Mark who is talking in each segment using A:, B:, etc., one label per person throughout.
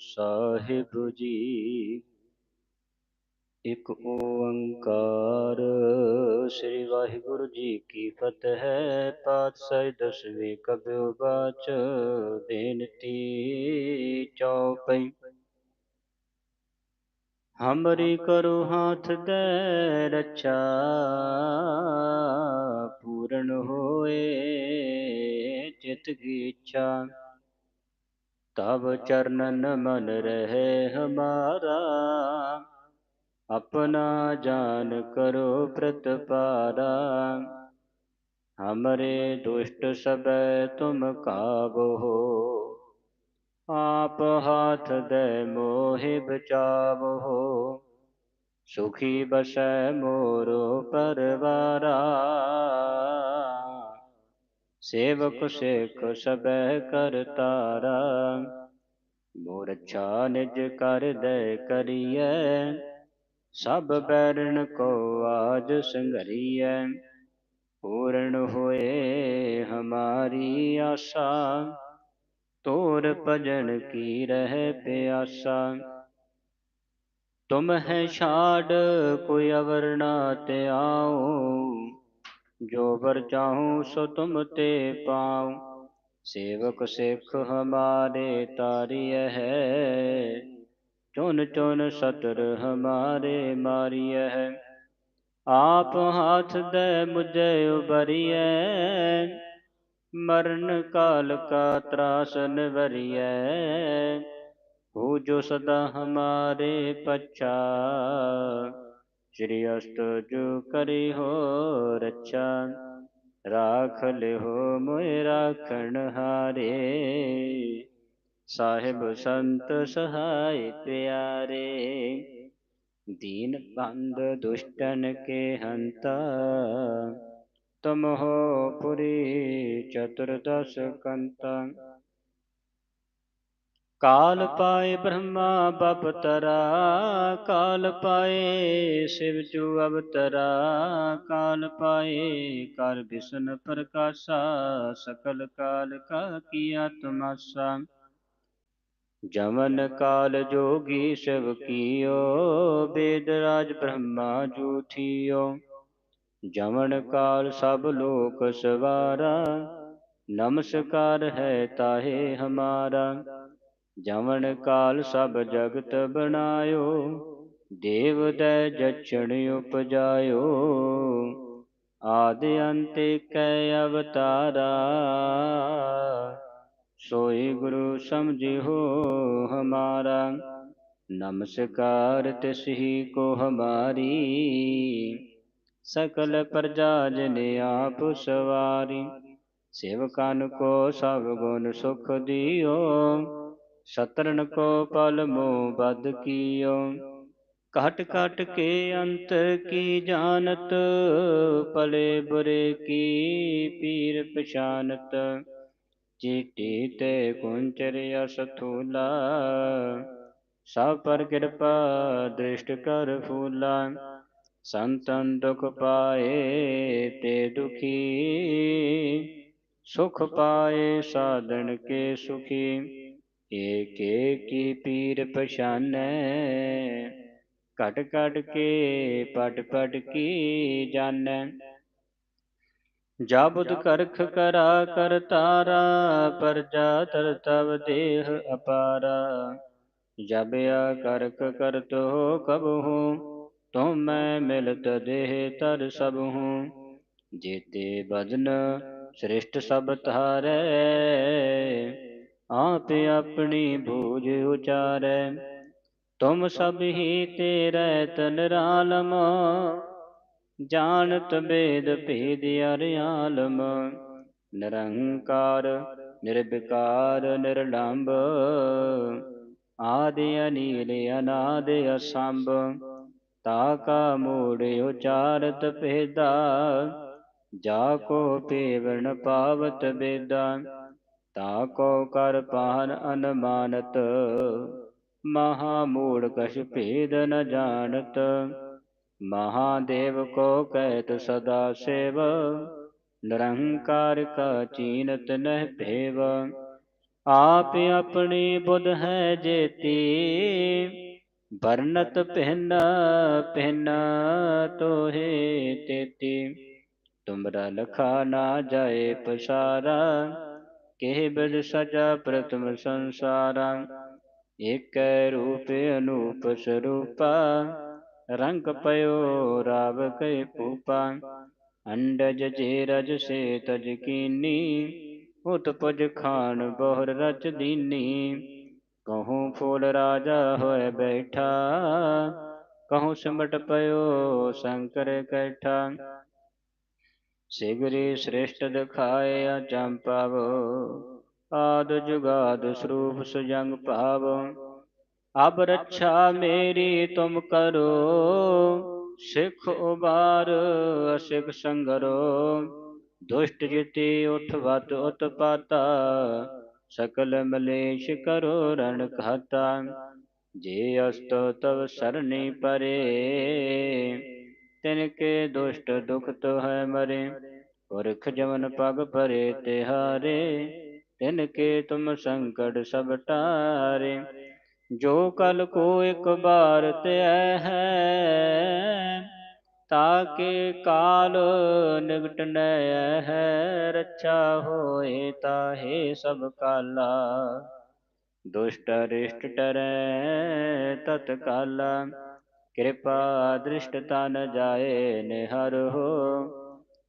A: ਸਾਹਿਬ ਜੀ। ਇੱਕ ਓੰਕਾਰ ਸ੍ਰੀ ਵਾਹਿਗੁਰੂ ਜੀ ਕੀ ਫਤਿਹ। ਪਾਤਸ਼ਾਹ ਦਸਵੇਂ ਕਬਿਓ ਬਾਚ ਬੇਨਤੀ ਚੌਪਈ। ਹਮਰੀ ਕਰੋ ਹਾਥ ਦੇ ਰੱਛਾ ਪੂਰਨ ਹੋਏ, ਚਿਤ ਕੀ ਇੱਛਾ। ਤਬ ਚਰਨਨ ਮਨ ਰਹੇ ਹਮਾਰਾ। ਆਪਣਾ ਜਾਨ ਕਰੋ ਪ੍ਰਤਪਾਰਾ। ਹਮਰੇ ਦੁਸ਼ਟ ਸਬੈ ਤੁਮ ਕਾਬੋ ਆਪ ਹਾਥ ਦੇ ਮੋਹਿ ਬਚਾਵੋ ਸੁਖੀ ਬਸੈ ਮੋਰੋ ਪਰਵਾਰਾ। ਸੇਵਕ ਸੇਖ ਸਬੈ ਕਰਤਾਰਾ ਮੋਰ ਅੱਛਾ ਨਿਜ ਕਰ ਦੇ ਕਰੀਐ। ਸਭ ਬੈਰਣ ਕੋ ਆਜ ਸੰਘਰੀਐ। ਪੂਰਨ ਹੋਏ ਹਮਾਰੀ ਆਸਾ। ਤੋਰ ਭਜਨ ਕੀ ਰਹਿ ਪਿਆਸਾ। ਤੁਮ ਹੈ ਛਾੜ ਕੋਈ ਅਵਰ ਨਾ ਤੇ ਆਉ ਜੋ ਵਰ ਚਾਹੂੰ ਸੋ ਤੁਮ ਤੇ ਪਾਉ। ਸੇਵਕ ਸਿੱਖ ਹਮਾਰੇ ਤਾਰਿਯ ਹੈ ਚੁਨ ਚੁਨ ਸਤਰ ਹਮਾਰੇ ਮਾਰਿਯ ਹੈ। ਆਪ ਹਾਥ ਦੇ ਮੁਝੇ ਉਬਰਿਐ ਮਰਨ ਕਾਲ ਕਾ ਤਰਾਸ ਨਿਵਰਿਐ। ਹੋ ਜੋ ਸਦਾ ਹਮਾਰੇ ਪਛਾ ਸ਼੍ਰੀ ਅਸਤ ਜੋ ਕਰੀ ਹੋ ਰੱਛਾ ਰਾਖ ਲਿਓ ਮੋਇ ਰਾਖਣ ਹਾਰੇ। ਸਾਹਿਬ ਸੰਤ ਸਹਾਇ ਪਿਆਰੇ, ਦੀਨ ਬੰਦ ਦੁਸ਼ਟਨ ਕੇ ਹੰਤਾ। ਤਮ ਹੋ ਪੁਰੀ ਚਤੁਰਦਸ ਕੰਤਾ। ਕਾਲ ਪਾਏ ਬ੍ਰਹਮਾ ਬਪਤਰਾ ਕਾਲ ਪਾਏ ਸਿਵ ਜੂ ਅਵਤਰਾ ਕਾਲ ਪਾਏ ਕਰ ਬਿਸ਼ਨ ਪ੍ਰਕਾਸ਼ਾ ਸਕਲ ਕਾਲ ਕਾ ਕੀ ਆਤਮਾਸਾ ਜਮਨ ਕਾਲ ਜੋਗੀ ਸ਼ਿਵ ਕੀਓ ਬੇਦ ਰਾਜ ਬ੍ਰਹਮਾ ਜੂ ਥੀਓ। ਜਮਨ ਕਾਲ ਸਭ ਲੋਕ ਸਵਾਰਾ ਨਮਸਕਾਰ ਹੈ ਤਾਹੇ ਹਮਾਰਾ। ਜਮਨ ਕਾਲ ਸਭ ਜਗਤ ਬਣਾਇਓ, ਦੇਵ ਦੈ ਜਚਣ ਉਪਜਾਇਓ। ਆਦ ਅੰਤੇ ਕੈ ਅਵਤਾਰਾ, ਸੋਈ ਗੁਰੂ ਸਮਝਿਓ ਹਮਾਰਾ। ਨਮਸਕਾਰ ਤਿਸਹੀ ਕੋ ਹਮਾਰੀ, ਸਕਲ ਪ੍ਰਜਾ ਜਨ ਆਪ ਸਵਾਰੀ। ਸੇਵਕਨ ਕੋ ਸਭ ਗੁਣ ਸੁਖ ਦਿਓ ਸਤਰਨ ਕੋ ਪਲ ਮੋ ਬਦ ਕੀਓ, ਘਟ ਘਟ ਕੇ ਅੰਤ ਕੀ ਜਾਣਤ ਪਲੇ ਬੁਰੇ ਕੀ ਪੀਰ ਪਛਾਨਤ। ਚੀਟੀ ਤੇ ਕੁੰਚਰ ਅਸ ਥੂਲਾ ਸਭ ਪਰ ਕਿਰਪਾ ਦ੍ਰਿਸ਼ਟ ਕਰ ਫੂਲਾ। ਸੰਤਨ ਦੁਖ ਪਾਏ ਤੇ ਦੁਖੀ, ਸੁਖ ਪਾਏ ਸਾਧਨ ਕੇ ਸੁਖੀ। ਏਕ ਏਕੀ ਪੀਰ ਪਛਾਨੈ? ਘਟ ਘਟ ਕੇ ਪਟ ਪਟ ਕੀ ਜਾਣੈ ਜਾਬੁਦ ਕਰਖ ਕਰਾ ਕਰ ਤਾਰਾ ਪਰਜਾ ਤਰ ਤਵ ਦੇਹ ਅਪਾਰਾ। ਜਬਿਆ ਕਰਖ ਕਰਤੋ ਕਬਹੂ ਤੁਮ ਮੈਂ ਮਿਲਤ ਦੇਹ ਤਰ ਸਭ ਹੂੰ। ਜੇਤੇ ਬਦਨ ਸ੍ਰਿਸ਼ਟ ਸਭ ਧਾਰੈ ਆਪ ਆਪਣੀ ਬੂਝ ਉਚਾਰੈ। ਤੁਮ ਸਭ ਹੀ ਤੇਰੇ ਤਨ ਰਾਲਮ, ਜਾਣਤ ਬੇਦ ਭੇਦ ਅਰਿਆਲਮ ਨਿਰੰਕਾਰ, ਨਿਰਵਿਕਾਰ, ਨਿਰਲੰਭ, ਆਦਿ ਅਨੀਲ, ਅਨਾਦ ਅਸੰਭ, ਤਾ ਕਾ ਮੂੜ ਉਚਾਰਤ ਭੇਦਾ, ਜਾ ਕੋ ਪੇਵਨ ਪਾਵਤ ਬੇਦਾ। ਤਾ ਕੋ ਕਰ ਪਾਨ ਅਨਮਾਨਤ ਮਹਾ ਮੂੜ ਕਛ ਭੇਦ ਨ ਜਾਣਤ। ਮਹਾਦੇਵ ਕੋ ਕਹਿਤ ਸਦਾ ਸੇਵ, ਨਿਰੰਕਾਰ ਕਾ ਚੀਨਤ ਨਹਿ ਭੇਵ। ਆਪ ਆਪਣੀ ਬੁਧ ਹੈ ਜੇਤੀ, ਵਰਨਤ ਪਹਿਨ ਪਹਿਨ ਤੋਹੇ ਤੇਤੀ। ਤੁਮਰਾ ਲਖਾ ਨਾ ਜਾਏ ਪਸਾਰਾ ਕਿਹ ਬਿਦ ਸਜਾ ਪ੍ਰਥਮ ਸੰਸਾਰਾ। ਏਕੈ ਰੂਪ ਅਨੂਪ ਸਰੂਪਾ, ਰੰਗ ਪਇਓ ਰਾਵ ਕੈ ਪੂਪਾ ਅੰਡਜ ਜੇ ਰਜ ਸੇ ਤਜ ਕੀਨੀ, ਉਤ ਖਾਨ ਬਹੁਰ ਰਚ ਦੀਨੀ। ਕਹੂੰ ਫੂਲ ਰਾਜਾ ਹੋਏ ਬੈਠਾ, ਕਹੂੰ ਸਿਮਟ ਪਇਓ ਸ਼ੰਕਰ ਕੈਠਾ। ਸਿਗਰੀ ਸ੍ਰਿਸ਼ਟ ਦਿਖਾਏ ਅਚੰਪਵ ਆਦ ਜੁਗਾਦ ਸਰੂਪ ਸੁਜੰਗ ਭਾਵ ਅਬ ਰੱਛਾ ਮੇਰੀ ਤੁਮ ਕਰੋ, ਸਿੱਖ ਉਬਾਰ ਅਸਿਖ ਸੰਗਰੋ। ਦੁਸ਼ਟ ਜਿਤੇ ਉਠ ਵਤ ਉਤਪਾਤਾ, ਸਕਲ ਮਲੇਸ਼ ਕਰੋ ਰਣ ਖਾਤਾ ਜੇ ਅਸਤੋ ਤਵ ਸਰਨੀ ਪਰੇ ਤਿਨ ਕੇ ਦੁਸ਼ਟ ਦੁਖ ਤੋ ਹੈ ਮਰੇ, ਪੁਰਖ ਜਮਨ ਪਗ ਭਰੇ ਤਿਹਾਰੇ, ਤਿਨ ਕੇ ਤੁਮ ਸੰਕਟ ਸਭ ਟਾਰੇ। ਜੋ ਕਲ ਕੋ ਇੱਕ ਬਾਰ ਤੇ ਹੈ ਤਾਕੇ ਕਾਲ ਨਿਗਟ ਨੈ ਹੈ, ਰੱਛਾ ਹੋਏ ਤਾਹੇ ਸਭ ਕਾਲਾ। ਦੁਸ਼ਟ ਰਿਸ਼ਟ ਟਰੈ ਤਤ ਕਾਲਾ ਕਿਰਪਾ ਦ੍ਰਿਸ਼ਟ ਤਨ ਜਾਏ ਨਿਹਰ ਹੋ,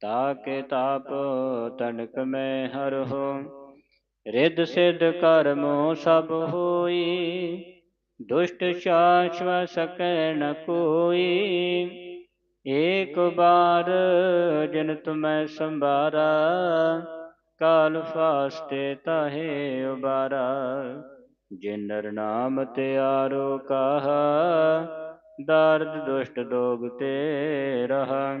A: ਤਾਕੇ ਤਾਪ ਤਨਕ ਮੈਂ ਹਰ ਹੋ। ਰਿੱਧ ਸਿਧ ਕਰਮੋ ਸਭ ਹੋਈ, ਦੁਸ਼ਟ ਸ਼ਾਸ਼ਵ ਸਕੈ ਨ ਕੋਈ। ਏਕ ਬਾਰ ਜਨ ਤੁਮੈ ਸੰਭਾਰਾ, ਕਾਲ ਫਾਸਤੇ ਤਾਹੇ ਉਬਾਰਾ। ਜਿਨ ਨਰ ਨਾਮ ਤੇ ਆਰੋ ਕਹਾ ਦਰਦ ਦੁਸ਼ਟ ਦੋਗ ਤੇ ਰਹਾ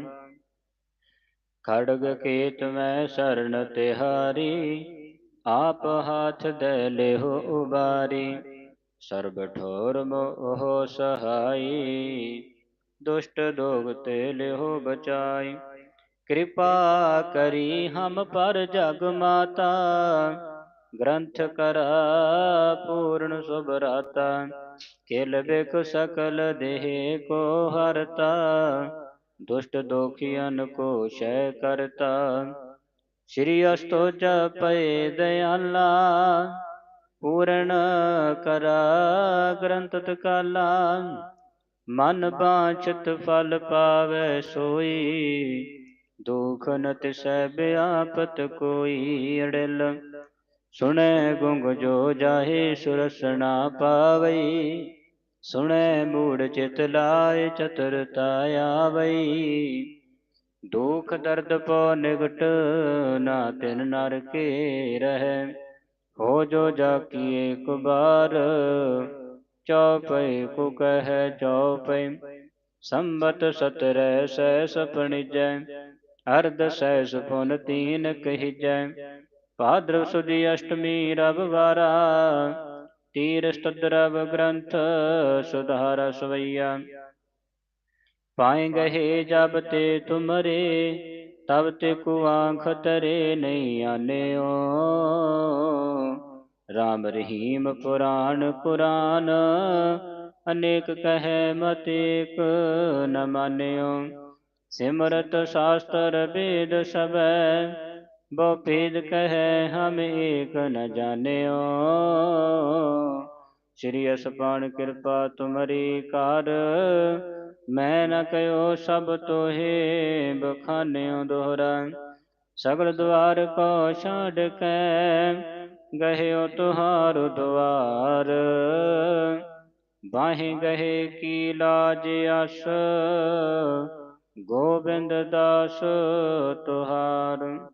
A: ਖੜਗ ਕੇਤ ਮੈਂ ਸਰਨ ਤਿਹਾਰੀ, ਆਪ ਹਾਥ ਦੇ ਲਿਹੋ ਉਬਾਰੀ। ਸਰਬ ਠੋਰ ਮੋਹ ਸਹਾਈ, ਦੁਸ਼ਟ ਦੋਗ ਤੇ ਲਿਹੋ ਬਚਾਈ। ਕਿਰਪਾ ਕਰੀ ਹਮ ਪਰ ਜਗ ਮਾਤਾ ਗ੍ਰੰਥ ਕਰਾ, ਪੂਰਨ ਸੁਭਰਾਤਾ ਕਿਲ ਬਿਕ ਸਕਲ ਦੇਹ ਕੋ ਹਰਤਾ, ਦੁਸ਼ਟ ਦੋਖੀਨ ਕੋ ਸ਼ੈ ਕਰਤਾ। ਸ੍ਰੀ ਅਸਤੋ ਜਪੈ ਦਇਆਲਾ ਪੂਰਨ ਕਰਾ ਗ੍ਰੰਥ ਤਕਾਲਾ, ਮਨ ਬਾਛਤ ਫਲ ਪਾਵੇ ਸੋਈ, ਦੁਖ ਨ ਤਿਸੈ ਬਿਆਪਤ ਕੋਈ ਅੜਿਲ। ਸੁਣੈ ਗੁੰਗ ਜੋ ਜਾਹੇ ਸੁਰਸਣਾ ਪਾਵਈ, ਸੁਣੈ ਮੂੜ ਚਿਤ ਲਾਇ ਚਤੁਰਤਾ ਆਵਈ ਦੁਖ ਦਰਦ ਪੋ ਨਿਗਟ, ਨਾ ਤਿਨ ਨਰ ਕੇ ਰਹਿ। ਹੋ ਜੋ ਜਾ ਕੀ ਕੁਬਾਰ ਬਾਰ ਚੌਪਈ ਕੋ ਕਹਿ ਚੌਪਈ ਸੰਬਤ ਸਤਰੈ ਸੈ ਸਪਣਿਜੈ, ਅਰਧ ਸੈ ਸੁਪਨ ਤੀਨ ਕਹੀਜੈ। ਭਾਦਰਵ ਸੁਦੀ ਅਸ਼ਟਮੀ ਰਵ ਵਾਰਾ ਤੀਰ ਸਤਦਰਵ ਗ੍ਰੰਥ ਸੁਧਾਰ ਸਵਈਆ। ਪਾਏ ਗਏ ਜਬ ਤੇ ਤੁਮਰੇ ਤਬ ਤੇ ਕੋ ਆਂਖ ਤਰੇ ਨਹੀਂ ਆਨਿਓ। ਰਾਮ ਰਹੀਮ ਪੁਰਾਣ ਪੁਰਾਨ ਅਨੇਕ ਕਹੈ ਨ ਮਾਨਿਓ। ਸਿਮਰਤ ਸ਼ਾਸਤਰ ਵੇਦ ਸਬੈ ਬੋ ਭੇਦ ਕਹੈ ਹਮ ਏਕ ਨ ਜਾਣਿਓ। ਸ੍ਰੀ ਅਸਪਾਨ ਕਿਰਪਾ ਤੁਮਰੀ ਕਾਰ। ਮੈਂ ਨ ਕਯੋ ਸਭ ਤੋਹੇ ਬਖਾਨਿਓ ਦੋਹਰਾ। ਸਗਲ ਦੁਆਰ ਕੋ ਛਾੜ ਕੈ, ਗਹਿਓ ਤੁਹਾਰ ਦੁਆਰ। ਬਾਹੇ ਗਹੇ ਕੀ ਲਾਜ ਅਸ ਗੋਬਿੰਦ ਦਾਸ ਤੁਹਾਰ।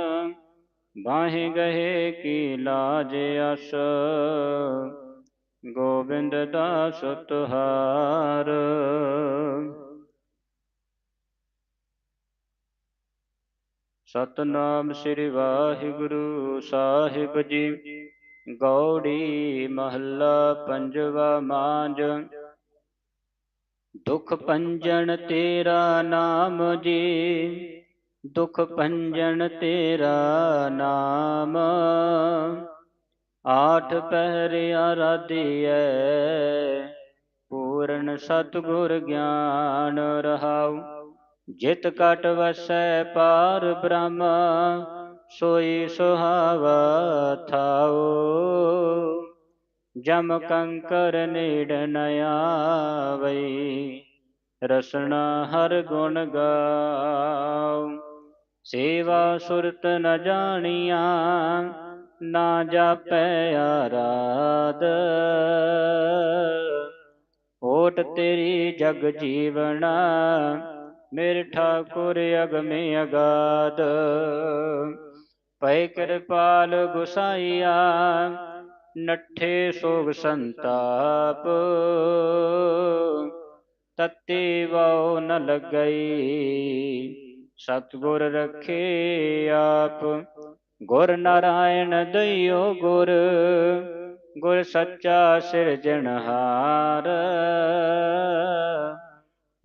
A: ਬਾਹੇ ਗਏ ਕੀ ਲਾਜ ਅਸ? ਗੋਬਿੰਦ ਦਾਸ ਤੁਹਾਰ ਸਤਨਾਮ ਸ੍ਰੀ ਵਾਹਿਗੁਰੂ ਸਾਹਿਬ ਜੀ। ਗੌੜੀ ਮਹੱਲਾ ਪੰਜਵਾ ਮਾਂਜ ਦੁਖ ਪੰਜਨ ਤੇਰਾ ਨਾਮ ਜੀ। ਦੁਖ ਭੰਜਨ ਤੇਰਾ ਨਾਮ। ਆਠ ਪਹਿਰ ਆਰਾਧੀਐ, ਪੂਰਨ ਸਤਗੁਰ ਗਿਆਨ ਰਹਾਉ। ਜਿਤ ਕਟ ਵਸੈ ਪਾਰ ਬ੍ਰਹਮ, ਸੋਈ ਸੁਹਾਵਾ ਥਾਉ। ਜਮ ਕੰਕਰ ਨੀੜ ਨ ਆਵਈ, ਰਸਨਾ ਹਰ ਗੁਣ ਗਾਉ। ਸੇਵਾ ਸੁਰਤ ਨ ਜਾਣੀਆਂ, ਨਾ ਜਾਪੈ ਆਰਾਧ। ਓਟ ਤੇਰੀ ਜਗ ਜੀਵਨ, ਮੇਰੇ ਠਾਕੁਰ ਅਗਮੇ ਅਗਾਦ ਪੈ ਕਿਰਪਾਲ ਗੁਸਾਈਆ, ਨੱਠੇ ਸੋਗ ਸੰਤਾਪ। ਤਤੀ ਵਉ ਨ ਲੱਗਈ ਸਤਗੁਰ ਰਖੇ ਆਪ। ਗੁਰ ਨਾਰਾਇਣ ਦਇਓ ਗੁਰ ਗੁਰ ਸੱਚਾ ਸਿਰਜਣਹਾਰ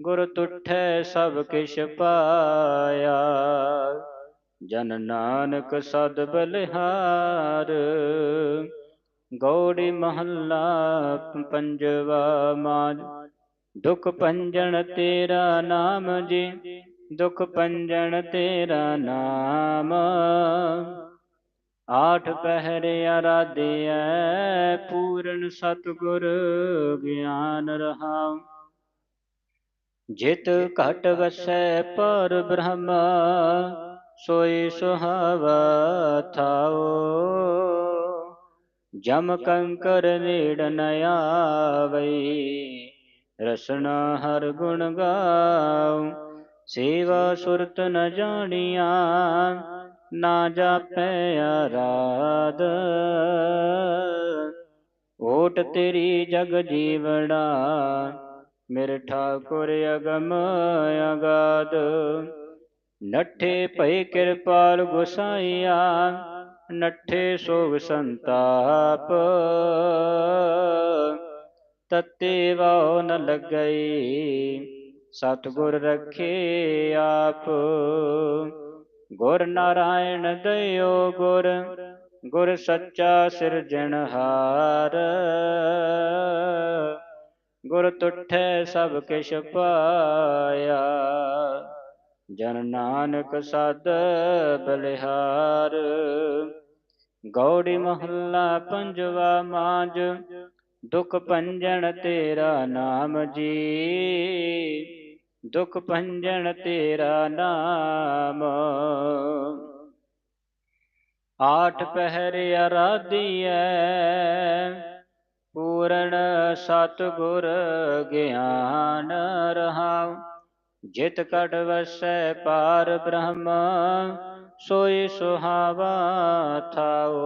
A: ਗੁਰ ਤੁਠੈ ਸਭ ਕਿਛ ਪਾਇਆ। ਜਨ ਨਾਨਕ ਸਦ ਬਲਿਹਾਰ। ਗੌੜੀ ਮਹੱਲਾ ਪੰਜਵਾ ਮਾਜ। ਦੁਖ ਪੰਜਣ ਤੇਰਾ ਨਾਮ ਜੀ। ਦੁਖ ਪੰਜਣ ਤੇਰਾ ਨਾਮ। ਆਠ ਪਹਿਰੇ ਅਰਾਧਿਐ ਪੂਰਨ ਸਤਗੁਰ ਗਿਆਨ ਰਹਾਉ। ਜਿਤ ਘਟ ਵਸੈ ਪਰ ਬ੍ਰਹਮ, ਸੋਈ ਸੁਹਾਵਾ ਥਾਓ ਜਮ ਕੰਕਰ ਨੇੜ ਨ ਆਵਈ, ਰਸਨਾ ਹਰ ਗੁਣ ਗਾਉ। ਸੇਵਾ ਸੁਰਤ ਨ ਜਾਣੀਆਂ, ਨਾ ਜਾਪੈ ਆਰਾਧ। ਓਟ ਤੇਰੀ ਜਗ ਜੀਵਣਾ, ਮੇਰੇ ਠਾਕੁਰ ਅਗਮ ਅਗਾਦ ਨੱਠੇ ਭਈ ਕਿਰਪਾਲ ਗੁਸਾਈਆ, ਨੱਠੇ ਸੋਗ ਸੰਤਾਪ। ਤਤੇ ਵਾਉ ਨ ਲੱਗਈ ਸਤਗੁਰ ਰਖੇ ਆਪ। ਗੁਰ ਨਾਰਾਇਣ ਦਇਓ ਗੁਰ ਗੁਰ ਸੱਚਾ ਸਿਰਜਣਹਾਰ ਗੁਰ ਤੁਠੈ ਸਭ ਕਿਛ ਪਾਇਆ। ਜਨ ਨਾਨਕ ਸਦ ਬਲਿਹਾਰ। ਗੌੜੀ ਮਹੱਲਾ ਪੰਜਵਾ ਮਾਂਜ ਦੁਖ ਪੰਜਣ ਤੇਰਾ ਨਾਮ ਜੀ। ਦੁਖ ਪੰਜਣ ਤੇਰਾ ਨਾਮ। ਆਠ ਪਹਿਰ ਅਰਾਧੀਐ ਪੂਰਨ ਸਤਗੁਰ ਗਿਆਨ ਰਹਾਉ। ਜਿਤ ਕਟ ਵਸੈ ਪਾਰ ਬ੍ਰਹਮ, ਸੋਈ ਸੁਹਾਵਾ ਥਾਓ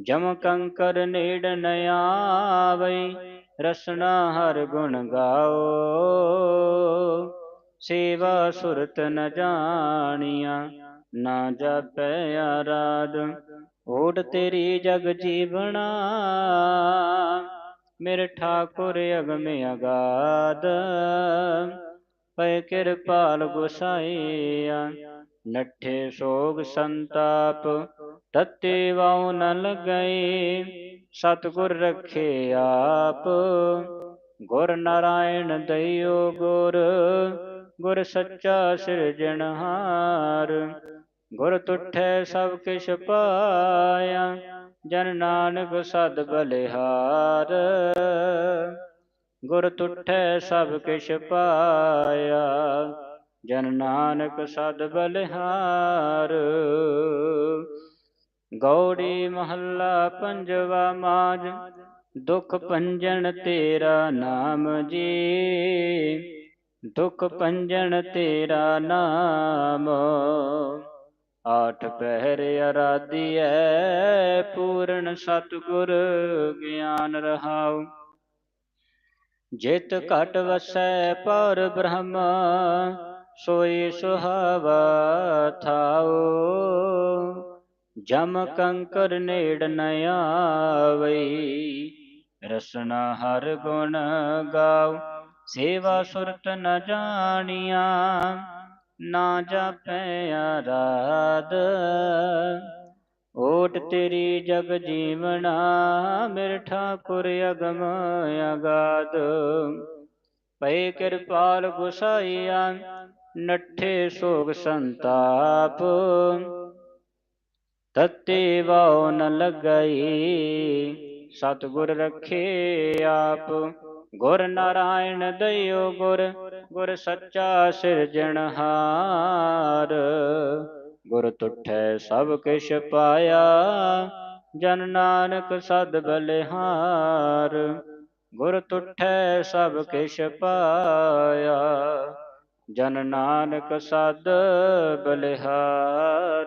A: ਜਮ ਕੰਕਰ ਨੇੜ ਨ ਆਵਈ ਰਸਨਾ ਹਰ ਗੁਣ ਗਾਓ। ਸੇਵਾ ਸੁਰਤ ਨ ਜਾਣੀਆਂ, ਨਾ ਜਪੈ ਆਰਾਧ। ਓਟ ਤੇਰੀ ਜਗ ਜੀਵਣਾ, ਮੇਰੇ ਠਾਕੁਰ ਅਗਮੇ ਅਗਾਦ ਪੈ ਕਿਰਪਾਲ ਗੁਸਾਈਆ, ਨੱਠੇ ਸੋਗ ਸੰਤਾਪ, ਤਤੇ ਵਾਉ ਨ ਲਗਈ ਸਤਗੁਰ ਰਖੇ ਆਪ। ਗੁਰ ਨਾਰਾਇਣ ਦਇਓ ਗੁਰ। ਗੁਰ ਸੱਚਾ ਸਿਰਜਣਹਾਰ ਗੁਰ ਤੁਠੈ ਸਭ ਕਿਛ ਪਾਇਆ। ਜਨ ਨਾਨਕ ਸਦ ਬਲਿਹਾਰ। ਗੁਰ ਤੁਠੈ ਸਭ ਕਿਛ ਪਾਇਆ। ਜਨ ਨਾਨਕ ਸਦ ਬਲਿਹਾਰ। ਗੌੜੀ ਮਹੱਲਾ ਪੰਜਵਾ ਮਾਜ, ਦੁਖ ਪੰਜਣ ਤੇਰਾ ਨਾਮ ਜੀ। ਦੁਖ ਪੰਜਣ ਤੇਰਾ ਨਾਮ, ਆਠ ਪਹਿਰ ਅਰਾਧੀਐ ਪੂਰਨ ਸਤਿਗੁਰ ਗਿਆਨ ਰਹਾਉ। ਜਿਤ ਘਟ ਵਸੈ ਪਰ ਬ੍ਰਹਮ, ਸੋਈ ਸੁਹਾਵਾ ਥਾਉ। ਜਮ ਕੰਕਰ ਨੇੜ ਨ ਆਵਈ, ਰਸਨਾ ਹਰ ਗੁਣ ਗਾਉ, ਸੇਵਾ ਸੁਰਤ ਨ ਜਾਣੀਆਂ, ਨਾ ਜਾਪੈ ਆਰਾਧ। ਓਟ ਤੇਰੀ ਜਗ ਜੀਵਣਾ ਮਿਰ ਠਾਕੁਰ ਅਗਮ ਅਗਾਧ। ਪਏ ਕਿਰਪਾਲ ਗੁਸਾਈਆ, ਨੱਠੇ ਸੋਗ ਸੰਤਾਪ। ਤਤੇ ਵਾਉ ਨ ਲਗਈ। ਸਤਿਗੁਰ ਰਖੇ ਆਪ। ਗੁਰ ਨਾਰਾਇਣ ਦਇਓ ਗੁਰ ਗੁਰ ਸੱਚਾ ਸਿਰਜਣਹਾਰ ਗੁਰ ਤੁਠੈ ਸਭ ਕਿਛ ਪਾਇਆ, ਜਨ ਨਾਨਕ ਸਦ ਬਲਿਹਾਰ। ਗੁਰ ਤੁਠੈ ਸਭ ਕਿਛ ਪਾਇਆ, ਜਨ ਨਾਨਕ ਸਦ ਬਲਿਹਾਰ।